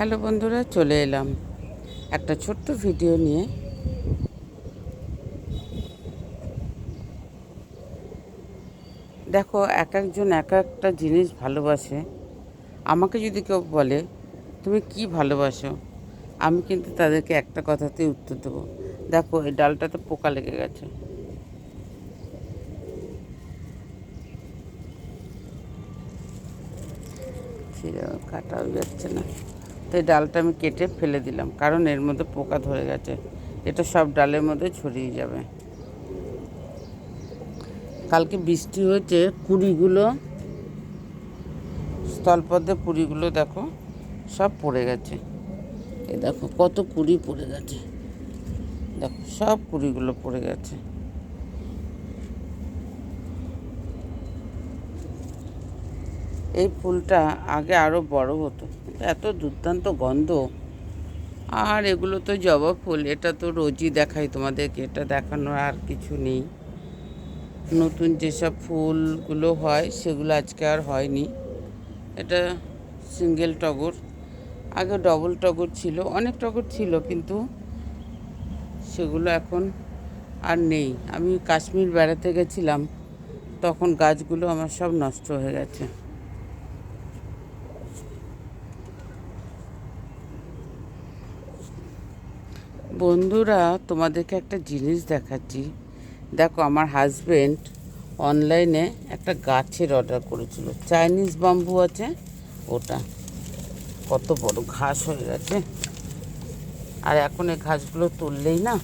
Hello বন্ধুরা, চলে এলাম একটা ছোট্ট ভিডিও নিয়ে। দেখো, এক একজন এক একটা জিনিস ভালোবাসে। আমাকে যদি কেউ বলে, তুমি কি ভালোবাসো? আমি কিন্তু তাদেরকে একটা কথাতেই উত্তর দেবো। দেখো, এই ডালটাতে পোকা লেগে গেছে। কাটাও যাচ্ছে না। তো এই ডালটা আমি কেটে ফেলে দিলাম, কারণ এর মধ্যে পোকা ধরে গেছে। এটা সব ডালের মধ্যে ছড়িয়ে যাবে। কালকে বৃষ্টি হয়েছে, কুড়িগুলো, স্থলপদ্মে পুরীগুলো দেখো, সব পড়ে গেছে। এ দেখো কত কুড়ি পড়ে গেছে। দেখো সব কুড়িগুলো পড়ে গেছে। এই ফুলটা আগে আরও বড় হতো। এত দুর্দান্ত গন্ধ। আর এগুলো তো জবা ফুল, এটা তো রোজই দেখাই তোমাদেরকে, এটা দেখানোর আর কিছু নেই। নতুন যেসব ফুলগুলো হয়, সেগুলো আজকে আর হয়নি। এটা সিঙ্গেল টগর। আগে ডবল টগর ছিল, অনেক টগর ছিল, কিন্তু সেগুলো এখন আর নেই। আমি কাশ্মীর বেড়াতে গেছিলাম, তখন গাছগুলো আমার সব নষ্ট হয়ে গেছে। বন্ধুরা, তোমাদেরকে একটা জিনিস দেখাচ্ছি। দেখো, আমার হাজবেন্ড অনলাইনে একটা গাছের অর্ডার করেছিল। চাইনিজ বাম্বু আছে, ওটা। কত বড় ঘাস হয়ে গেছে। আর এখন এই ঘাসগুলো তুললেই না,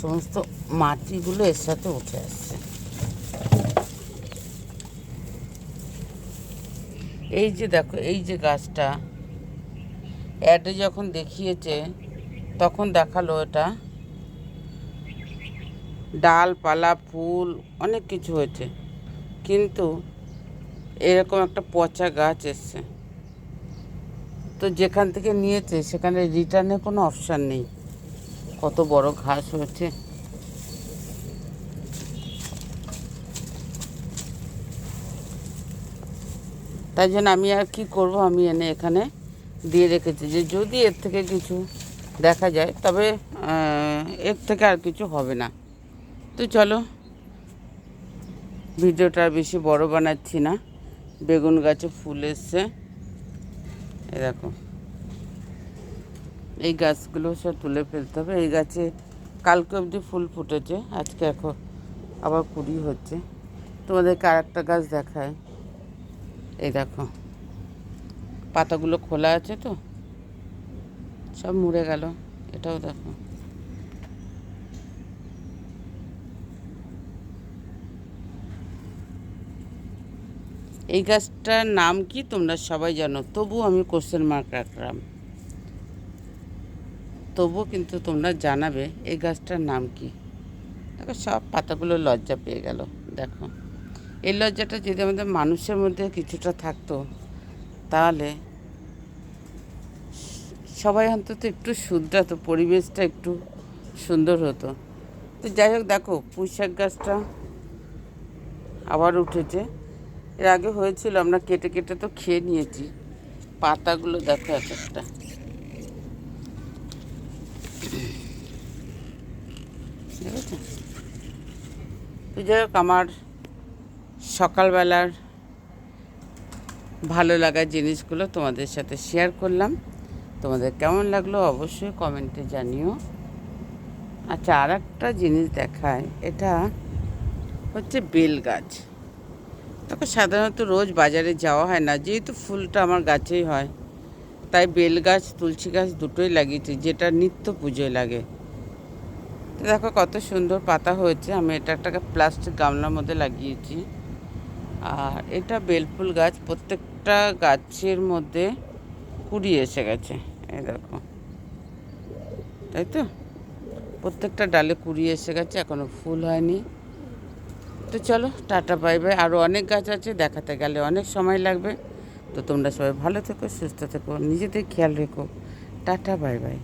সমস্ত মাটিগুলো এর সাথে উঠে আসছে। এই যে দেখো, এই যে গাছটা। অ্যাডে যখন দেখিয়েছে তখন দেখাল এটা। ডালপালা, ফুল, অনেক কিছু হয়েছে। কিন্তু এরকম একটা পচা গাছ এসছে। তো যেখান থেকে নিয়েছে, সেখানে রিটার্নের কোনো অপশান নেই। কত বড় ঘাস হয়েছে। তাই জন্য আমি আর কি করব? আমি এনে এখানে দিয়ে রেখেছি যে যদি এর থেকে কিছু দেখা যায়, তবে এর থেকে আর কিছু হবে না। তো চলো, ভিডিওটা বেশি বড় বানাচ্ছি না। বেগুন গাছে ফুল এসছে। এ দেখো, এই গাছগুলো সব তুলে ফেলতে হবে। এই গাছে কালকে অবধি ফুল ফুটেছে, আজকে এখন আবার কুড়ি হচ্ছে। তোমাদেরকে আর একটা গাছ দেখায় এই দেখো, পাতাগুলো খোলা আছে তো? সব মুড়ে গেল। এটাও দেখো। এই গাছটার নাম কি? তোমরা সবাই জানো। তবু আমি কোশ্চেন মার্ক রাখলাম। তবু কিন্তু তোমরা জানাবে এই গাছটার নাম কি। দেখো, সব পাতাগুলো লজ্জা পেয়ে গেল। দেখো। এই লজ্জাটা যদি আমাদের মানুষের মধ্যে কিছুটা থাকতো, তাহলে সবাই অন্তত একটু শুধরাতো পরিবেশটা একটু সুন্দর হতো। তো যাই হোক, দেখো পুঁই শাক গাছটা আবার উঠেছে। এর আগে হয়েছিল, আমরা কেটে কেটে তো খেয়ে নিয়েছি। পাতাগুলো দেখো এক একটা। তো যাই হোক, আমার সকালবেলার ভালো লাগার জিনিসগুলো তোমাদের সাথে শেয়ার করলাম। তোমাদের কেমন লাগল অবশ্যই কমেন্টে জানিও। আচ্ছা আর একটা জিনিস দেখায় এটা হচ্ছে বেল গাছ। দেখো, সাধারণত রোজ বাজারে যাওয়া হয় না, যেহেতু ফুলটা আমার গাছেই হয়, তাই বেল গাছ, তুলসী গাছ দুটোই লাগিয়েছি, যেটা নিত্য পুজোয় লাগে। তো দেখো, কত সুন্দর পাতা হয়েছে, আমি এটা একটা প্লাস্টিক গামলার মধ্যে লাগিয়েছি। আর এটা বেলফুল গাছ, প্রত্যেকটা গাছের মধ্যে কুড়ি এসে গেছে। এই দেখো। তাই তো? প্রত্যেকটা ডালে কুড়ি এসে গেছে এখনও ফুল হয়নি। তো চলো, টাটা, বাই বাই। আরও অনেক গাছ আছে, দেখাতে গেলে অনেক সময় লাগবে। তো তোমরা সবাই ভালো থেকো, সুস্থ থেকো, নিজেদের খেয়াল রেখো। Tata, bye bye.